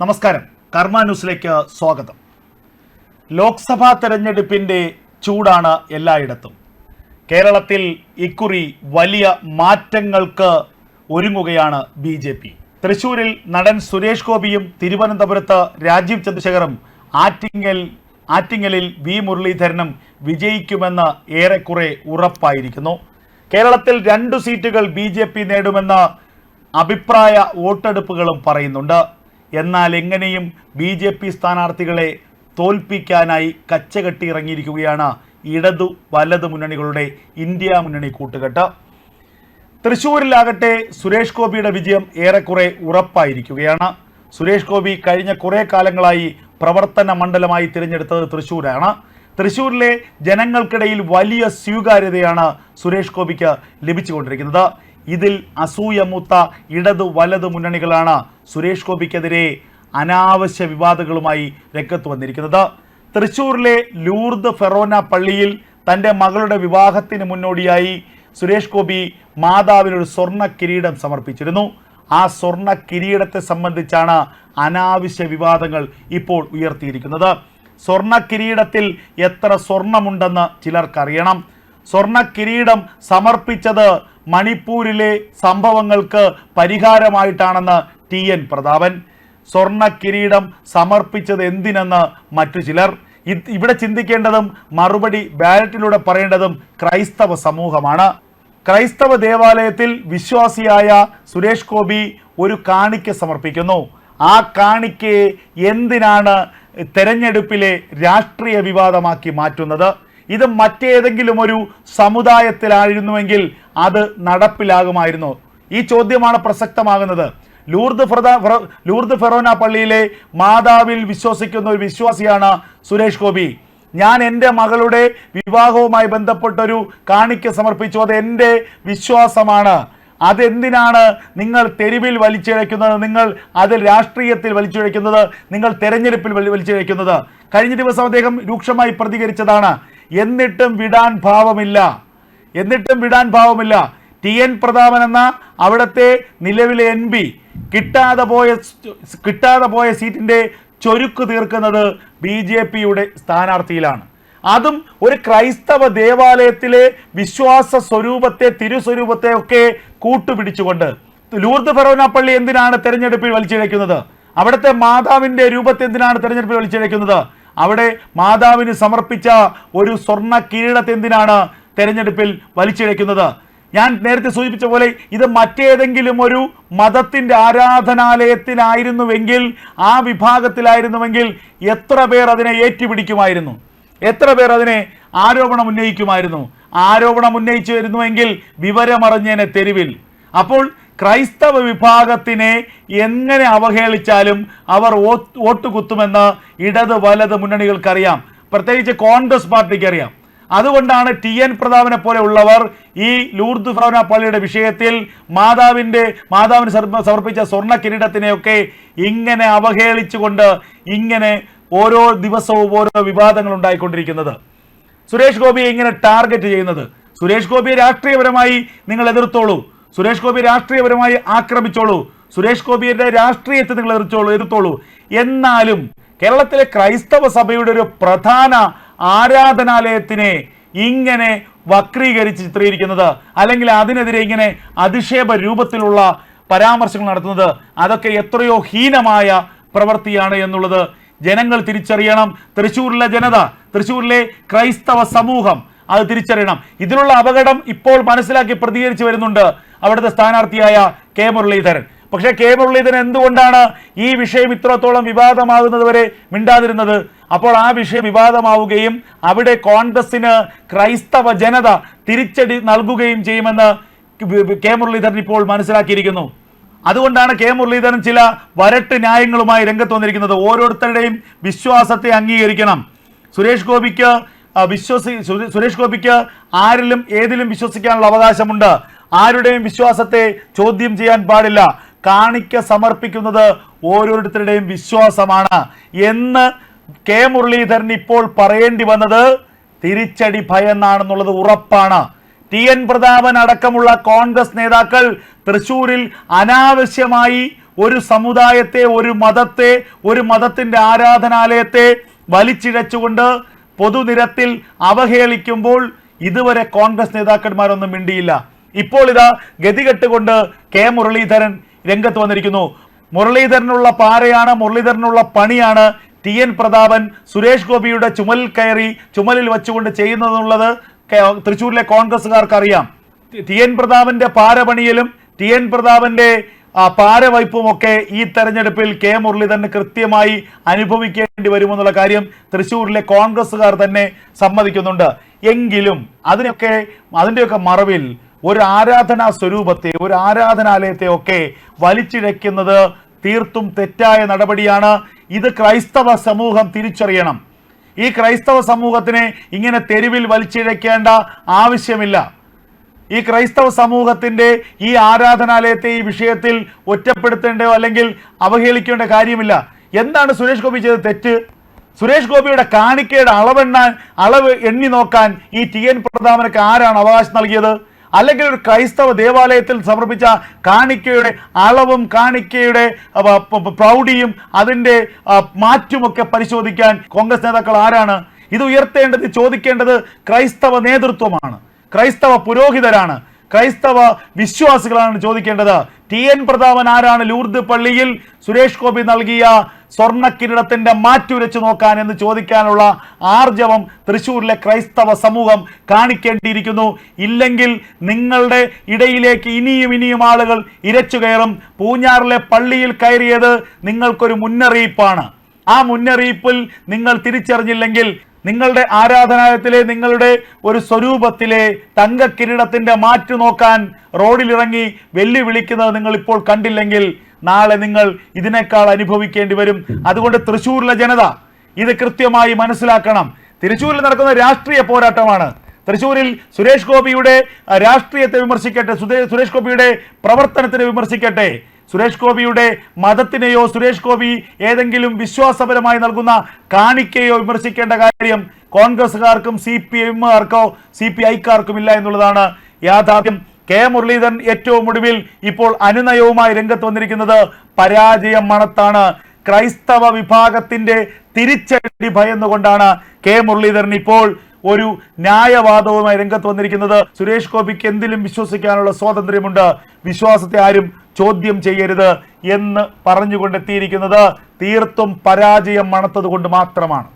നമസ്കാരം. കർമ്മ ന്യൂസിലേക്ക് സ്വാഗതം. ലോക്സഭാ തെരഞ്ഞെടുപ്പിന്റെ ചൂടാണ് എല്ലായിടത്തും. കേരളത്തിൽ ഇക്കുറി വലിയ മാറ്റങ്ങൾക്ക് ഒരുങ്ങുകയാണ് ബി ജെ പി. തൃശൂരിൽ നടൻ സുരേഷ് ഗോപിയും തിരുവനന്തപുരത്ത് രാജീവ് ചന്ദ്രശേഖറും ആറ്റിങ്ങൽ ആറ്റിങ്ങലിൽ വി മുരളീധരനും വിജയിക്കുമെന്ന് ഏറെക്കുറെ ഉറപ്പായിരിക്കുന്നു. കേരളത്തിൽ രണ്ടു സീറ്റുകൾ ബി നേടുമെന്ന് അഭിപ്രായ വോട്ടെടുപ്പുകളും പറയുന്നുണ്ട്. എന്നാൽ എങ്ങനെയും ബി ജെ പി സ്ഥാനാർത്ഥികളെ തോൽപ്പിക്കാനായി കച്ചകെട്ടി ഇറങ്ങിയിരിക്കുകയാണ് ഇടതു വലതു മുന്നണികളുടെ ഇന്ത്യ മുന്നണി കൂട്ടുകെട്ട്. തൃശൂരിലാകട്ടെ സുരേഷ് ഗോപിയുടെ വിജയം ഏറെക്കുറെ ഉറപ്പായിരിക്കുകയാണ്. സുരേഷ് ഗോപി കഴിഞ്ഞ കുറേ കാലങ്ങളായി പ്രവർത്തന മണ്ഡലമായി തിരഞ്ഞെടുത്തത് തൃശൂരാണ്. തൃശൂരിലെ ജനങ്ങൾക്കിടയിൽ വലിയ സ്വീകാര്യതയാണ് സുരേഷ് ഗോപിക്ക് ലഭിച്ചുകൊണ്ടിരിക്കുന്നത്. ഇതിൽ അസൂയ അസൂയമൂത്ത ഇടതു വലത് മുന്നണികളാണ് സുരേഷ് ഗോപിക്കെതിരെ അനാവശ്യ വിവാദങ്ങളുമായി രംഗത്ത് വന്നിരിക്കുന്നത്. തൃശൂരിലെ ലൂർദ് ഫെറോന പള്ളിയിൽ തന്റെ മകളുടെ വിവാഹത്തിന് മുന്നോടിയായി സുരേഷ് ഗോപി മാതാവിനൊരു സ്വർണ കിരീടം സമർപ്പിച്ചിരുന്നു. ആ സ്വർണ കിരീടത്തെ സംബന്ധിച്ചാണ് അനാവശ്യ വിവാദങ്ങൾ ഇപ്പോൾ ഉയർത്തിയിരിക്കുന്നത്. സ്വർണ കിരീടത്തിൽ എത്ര സ്വർണമുണ്ടെന്ന് ചിലർക്കറിയണം. സ്വർണ കിരീടം സമർപ്പിച്ചത് മണിപ്പൂരിലെ സംഭവങ്ങൾക്ക് പരിഹാരമായിട്ടാണെന്ന് ടി എൻ പ്രതാപൻ. സ്വർണ കിരീടം സമർപ്പിച്ചത് എന്തിനെന്ന് മറ്റു ചിലർ. ഇവിടെ ചിന്തിക്കേണ്ടതും മറുപടി ബാലറ്റിലൂടെ പറയേണ്ടതും ക്രൈസ്തവ സമൂഹമാണ്. ക്രൈസ്തവ ദേവാലയത്തിൽ വിശ്വാസിയായ സുരേഷ് ഗോപി ഒരു കാണിക്ക സമർപ്പിക്കുന്നു. ആ കാണിക്കയെ എന്തിനാണ് തെരഞ്ഞെടുപ്പിലെ രാഷ്ട്രീയ വിവാദമാക്കി മാറ്റുന്നത്? ഇത് മറ്റേതെങ്കിലും ഒരു സമുദായത്തിലായിരുന്നുവെങ്കിൽ അത് നടപ്പിലാകുമായിരുന്നു. ഈ ചോദ്യമാണ് പ്രസക്തമാകുന്നത്. ലൂർദ് ഫ്രദ ലൂർദ് ഫെറോന പള്ളിയിലെ മാതാവിൽ വിശ്വസിക്കുന്ന ഒരു വിശ്വാസിയാണ് സുരേഷ് ഗോപി. ഞാൻ എന്റെ മകളുടെ വിവാഹവുമായി ബന്ധപ്പെട്ടൊരു കാണിക്ക സമർപ്പിച്ചു. അത് എന്റെ വിശ്വാസമാണ്. അതെന്തിനാണ് നിങ്ങൾ തെരുവിൽ വലിച്ചിഴയ്ക്കുന്നത്? നിങ്ങൾ അതിൽ രാഷ്ട്രീയത്തിൽ വലിച്ചിഴയ്ക്കുന്നത്? നിങ്ങൾ തെരഞ്ഞെടുപ്പിൽ വലി- വലിച്ചിഴയ്ക്കുന്നത്? കഴിഞ്ഞ ദിവസം അദ്ദേഹം രൂക്ഷമായി പ്രതികരിച്ചതാണ്. എന്നിട്ടും വിടാൻ ഭാവമില്ല. എന്നിട്ടും വിടാൻ ഭാവമില്ല. ടി എൻ പ്രതാപൻ എന്ന അവിടുത്തെ നിലവിലെ എൻ പി കിട്ടാതെ പോയ കിട്ടാതെ പോയ സീറ്റിന്റെ ചൊരുക്ക് തീർക്കുന്നത് ബി ജെ പിയുടെ സ്ഥാനാർത്ഥിയിലാണ്. അതും ഒരു ക്രൈസ്തവ ദേവാലയത്തിലെ വിശ്വാസ സ്വരൂപത്തെ തിരുസ്വരൂപത്തെ ഒക്കെ കൂട്ടുപിടിച്ചുകൊണ്ട്. ലൂർദ് ഫെറോന പള്ളി എന്തിനാണ് തെരഞ്ഞെടുപ്പിൽ വലിച്ചിഴയ്ക്കുന്നത്? അവിടുത്തെ മാതാവിന്റെ രൂപത്തെ എന്തിനാണ് തെരഞ്ഞെടുപ്പിൽ വലിച്ചിഴയ്ക്കുന്നത്? അവിടെ മാതാവിന് സമർപ്പിച്ച ഒരു സ്വർണ കിരീടത്തെ എന്തിനാണ് തെരഞ്ഞെടുപ്പിൽ വലിച്ചിഴയ്ക്കുന്നത്? ഞാൻ നേരത്തെ സൂചിപ്പിച്ച പോലെ ഇത് മറ്റേതെങ്കിലും ഒരു മതത്തിന്റെ ആരാധനാലയത്തിലായിരുന്നുവെങ്കിൽ ആ വിഭാഗത്തിലായിരുന്നുവെങ്കിൽ എത്ര പേർ അതിനെ ഏറ്റുപിടിക്കുമായിരുന്നു? എത്ര പേർ അതിനെ ആരോപണം ഉന്നയിക്കുമായിരുന്നു? ആരോപണം ഉന്നയിച്ചു വരുന്നുവെങ്കിൽ വിവരമറിഞ്ഞേനെ തെരുവിൽ. അപ്പോൾ ക്രൈസ്തവ വിഭാഗത്തിനെ എങ്ങനെ അവഹേളിച്ചാലും അവർ വോട്ട് കുത്തുമെന്ന് ഇടത് വലത് മുന്നണികൾക്കറിയാം. പ്രത്യേകിച്ച് കോൺഗ്രസ് പാർട്ടിക്ക് അറിയാം അതുകൊണ്ടാണ് ടി എൻ പ്രതാപനെ പോലെ ഉള്ളവർ ഈ ലൂർദ് ഫ്രൗന പള്ളിയുടെ വിഷയത്തിൽ മാതാവിന്റെ മാതാവിന് സമർപ്പിച്ച സ്വർണ കിരീടത്തിനെയൊക്കെ ഇങ്ങനെ അവഹേളിച്ചുകൊണ്ട് ഇങ്ങനെ ഓരോ ദിവസവും ഓരോ വിവാദങ്ങൾ ഉണ്ടായിക്കൊണ്ടിരിക്കുന്നത്. സുരേഷ് ഗോപിയെ ഇങ്ങനെ ടാർഗറ്റ് ചെയ്യുന്നത്? സുരേഷ് ഗോപിയെ രാഷ്ട്രീയപരമായി നിങ്ങൾ എതിർത്തോളൂ. സുരേഷ് ഗോപി രാഷ്ട്രീയപരമായി ആക്രമിച്ചോളൂ. സുരേഷ് ഗോപിയുടെ രാഷ്ട്രീയത്തെ നിങ്ങൾ എതിർത്തോളൂ എതിർത്തോളൂ. എന്നാലും കേരളത്തിലെ ക്രൈസ്തവ സഭയുടെ ഒരു പ്രധാന ആരാധനാലയത്തിനെ ഇങ്ങനെ വക്രീകരിച്ച് ചിത്രീകരിക്കുന്നത് അല്ലെങ്കിൽ അതിനെതിരെ ഇങ്ങനെ അധിക്ഷേപ രൂപത്തിലുള്ള പരാമർശങ്ങൾ നടത്തുന്നത് അതൊക്കെ എത്രയോ ഹീനമായ പ്രവൃത്തിയാണ് എന്നുള്ളത് ജനങ്ങൾ തിരിച്ചറിയണം. തൃശ്ശൂരിലെ ജനത തൃശ്ശൂരിലെ ക്രൈസ്തവ സമൂഹം അത് തിരിച്ചറിയണം. ഇതിലുള്ള അപകടം ഇപ്പോൾ മനസ്സിലാക്കി പ്രതികരിച്ചു വരുന്നുണ്ട്. അവിടുത്തെ സ്ഥാനാർത്ഥിയായ കെ മുരളീധരൻ. പക്ഷേ കെ മുരളീധരൻ എന്തുകൊണ്ടാണ് ഈ വിഷയം ഇത്രത്തോളം വിവാദമാകുന്നത് വരെ മിണ്ടാതിരുന്നത്? അപ്പോൾ ആ വിഷയം വിവാദമാവുകയും അവിടെ കോൺഗ്രസിന് ക്രൈസ്തവ ജനത തിരിച്ചടി നൽകുകയും ചെയ്യുമെന്ന് കെ മുരളീധരൻ ഇപ്പോൾ മനസ്സിലാക്കിയിരിക്കുന്നു. അതുകൊണ്ടാണ് കെ മുരളീധരൻ ചില വരട്ട് ന്യായങ്ങളുമായി രംഗത്ത് വന്നിരിക്കുന്നത്. ഓരോരുത്തരുടെയും വിശ്വാസത്തെ അംഗീകരിക്കണം. സുരേഷ് ഗോപിക്ക് വിശ്വസി സുരേഷ് ഗോപിക്ക് ആരിലും ഏതിലും വിശ്വസിക്കാനുള്ള അവകാശമുണ്ട്. ആരുടെയും വിശ്വാസത്തെ ചോദ്യം ചെയ്യാൻ പാടില്ല. കാണിക്ക സമർപ്പിക്കുന്നത് ഓരോരുത്തരുടെയും വിശ്വാസമാണ്. എന്ന് കെ മുരളീധരൻ ഇപ്പോൾ പറയേണ്ടി വന്നത് തിരിച്ചടി ഭയന്നാണെന്നുള്ളത് ഉറപ്പാണ്. ടി എൻ പ്രതാപൻ അടക്കമുള്ള കോൺഗ്രസ് നേതാക്കൾ തൃശൂരിൽ അനാവശ്യമായി ഒരു സമുദായത്തെ ഒരു മതത്തെ ഒരു മതത്തിന്റെ ആരാധനാലയത്തെ വലിച്ചിഴച്ചുകൊണ്ട് പൊതുനിരത്തിൽ അവഹേളിക്കുമ്പോൾ ഇതുവരെ കോൺഗ്രസ് നേതാക്കന്മാരൊന്നും മിണ്ടിയില്ല. ഇപ്പോൾ ഇതാ ഗതികെട്ടുകൊണ്ട് കെ മുരളീധരൻ രംഗത്ത് വന്നിരിക്കുന്നു. മുരളീധരനുള്ള പാരയാണ് മുരളീധരനുള്ള പണിയാണ് ടി എൻ പ്രതാപൻ സുരേഷ് ഗോപിയുടെ ചുമലിൽ കയറി ചുമലിൽ വെച്ചുകൊണ്ട് ചെയ്യുന്നതെന്നുള്ളത് തൃശ്ശൂരിലെ കോൺഗ്രസ്സുകാർക്ക് അറിയാം ടി എൻ പ്രതാപന്റെ പാരപണിയിലും ടി എൻ പ്രതാപന്റെ ആ പാരവയ്പും ഒക്കെ ഈ തെരഞ്ഞെടുപ്പിൽ കെ മുരളീധരന് കൃത്യമായി അനുഭവിക്കേണ്ടി വരുമെന്നുള്ള കാര്യം തൃശ്ശൂരിലെ കോൺഗ്രസ്സുകാർ തന്നെ സമ്മതിക്കുന്നുണ്ട്. എങ്കിലും അതിനൊക്കെ അതിന്റെയൊക്കെ മറവിൽ ഒരു ആരാധനാ സ്വരൂപത്തെ ഒരു ആരാധനാലയത്തെ ഒക്കെ വലിച്ചിഴയ്ക്കുന്നത് തീർത്തും തെറ്റായ നടപടിയാണ്. ഇത് ക്രൈസ്തവ സമൂഹം തിരിച്ചറിയണം. ഈ ക്രൈസ്തവ സമൂഹത്തിനെ ഇങ്ങനെ തെരുവിൽ വലിച്ചിഴയ്ക്കേണ്ട ആവശ്യമില്ല. ഈ ക്രൈസ്തവ സമൂഹത്തിന്റെ ഈ ആരാധനാലയത്തെ ഈ വിഷയത്തിൽ ഒറ്റപ്പെടുത്തേണ്ടോ അല്ലെങ്കിൽ അവഹേളിക്കേണ്ട കാര്യമില്ല. എന്താണ് സുരേഷ് ഗോപി ചെയ്ത തെറ്റ്? സുരേഷ് ഗോപിയുടെ കാണിക്കയുടെ അളവെണ്ണാൻ അളവ് എണ്ണി നോക്കാൻ ഈ ടി എൻ പ്രതാപനക്ക് ആരാണ് അവകാശം നൽകിയത്? അല്ലെങ്കിൽ ഒരു ക്രൈസ്തവ ദേവാലയത്തിൽ സമർപ്പിച്ച കാണിക്കയുടെ അളവും കാണിക്കയുടെ പ്രൗഢിയും അതിന്റെ മാറ്റുമൊക്കെ പരിശോധിക്കാൻ കോൺഗ്രസ് നേതാക്കൾ ആരാണ്? ഇത് ഉയർത്തേണ്ടത് ചോദിക്കേണ്ടത് ക്രൈസ്തവ നേതൃത്വമാണ്. ക്രൈസ്തവ പുരോഹിതരാണ്. ക്രൈസ്തവ വിശ്വാസികളാണ് ചോദിക്കേണ്ടത്. ടി. എൻ. പ്രതാപൻ ആരാണ്? ലൂർദ് പള്ളിയിൽ സുരേഷ് ഗോപി നൽകിയ സ്വർണ കിരീടത്തിന്റെ മാറ്റുരച്ചു നോക്കാൻ എന്ന് ചോദിക്കാനുള്ള ആർജവം തൃശ്ശൂരിലെ ക്രൈസ്തവ സമൂഹം കാണിക്കേണ്ടിയിരിക്കുന്നു. ഇല്ലെങ്കിൽ നിങ്ങളുടെ ഇടയിലേക്ക് ഇനിയും ഇനിയും ആളുകൾ ഇരച്ചു കയറും. പൂഞ്ഞാറിലെ പള്ളിയിൽ കയറിയത് നിങ്ങൾക്കൊരു മുന്നറിയിപ്പാണ്. ആ മുന്നറിയിപ്പിൽ നിങ്ങൾ തിരിച്ചറിഞ്ഞില്ലെങ്കിൽ നിങ്ങളുടെ ആരാധനാലയത്തിലെ നിങ്ങളുടെ ഒരു സ്വരൂപത്തിലെ തങ്കക്കിരീടത്തിന്റെ മാറ്റു നോക്കാൻ റോഡിലിറങ്ങി വെല്ലുവിളിക്കുന്നത് നിങ്ങൾ ഇപ്പോൾ കണ്ടില്ലെങ്കിൽ നാളെ നിങ്ങൾ ഇതിനേക്കാൾ അനുഭവിക്കേണ്ടി വരും. അതുകൊണ്ട് തൃശ്ശൂരിലെ ജനത ഇത് കൃത്യമായി മനസ്സിലാക്കണം. തൃശ്ശൂരിൽ നടക്കുന്ന രാഷ്ട്രീയ പോരാട്ടമാണ്. തൃശ്ശൂരിൽ സുരേഷ് ഗോപിയുടെ രാഷ്ട്രീയത്തെ വിമർശിക്കട്ടെ സുരേഷ് ഗോപിയുടെ പ്രവർത്തനത്തിനെ വിമർശിക്കട്ടെ. സുരേഷ് ഗോപിയുടെ മതത്തിനെയോ സുരേഷ് ഗോപി ഏതെങ്കിലും വിശ്വാസപരമായി നൽകുന്ന കാണിക്കയോ വിമർശിക്കേണ്ട കാര്യം കോൺഗ്രസ്സുകാർക്കും സി പി എമ്മുകാർക്കോ സി പി ഐക്കാർക്കും ഇല്ല എന്നുള്ളതാണ് യാഥാർത്ഥ്യം. കെ മുരളീധരൻ ഏറ്റവും ഒടുവിൽ ഇപ്പോൾ അനുനയവുമായി രംഗത്ത് വന്നിരിക്കുന്നത് പരാജയം മണത്താണ്. ക്രൈസ്തവ വിഭാഗത്തിന്റെ തിരിച്ചടി ഭയന്നുകൊണ്ടാണ് കെ മുരളീധരൻ ഇപ്പോൾ ഒരു ന്യായവാദവുമായി രംഗത്ത് വന്നിരിക്കുന്നത്. സുരേഷ് ഗോപിക്ക് എന്തിലും വിശ്വസിക്കാനുള്ള സ്വാതന്ത്ര്യമുണ്ട്. വിശ്വാസത്തെ ആരും ചോദ്യം ചെയ്യരുത് എന്ന് പറഞ്ഞുകൊണ്ടെത്തിയിരിക്കുന്നത് തീർത്തും പരാജയം മണത്തത് കൊണ്ട് മാത്രമാണ്.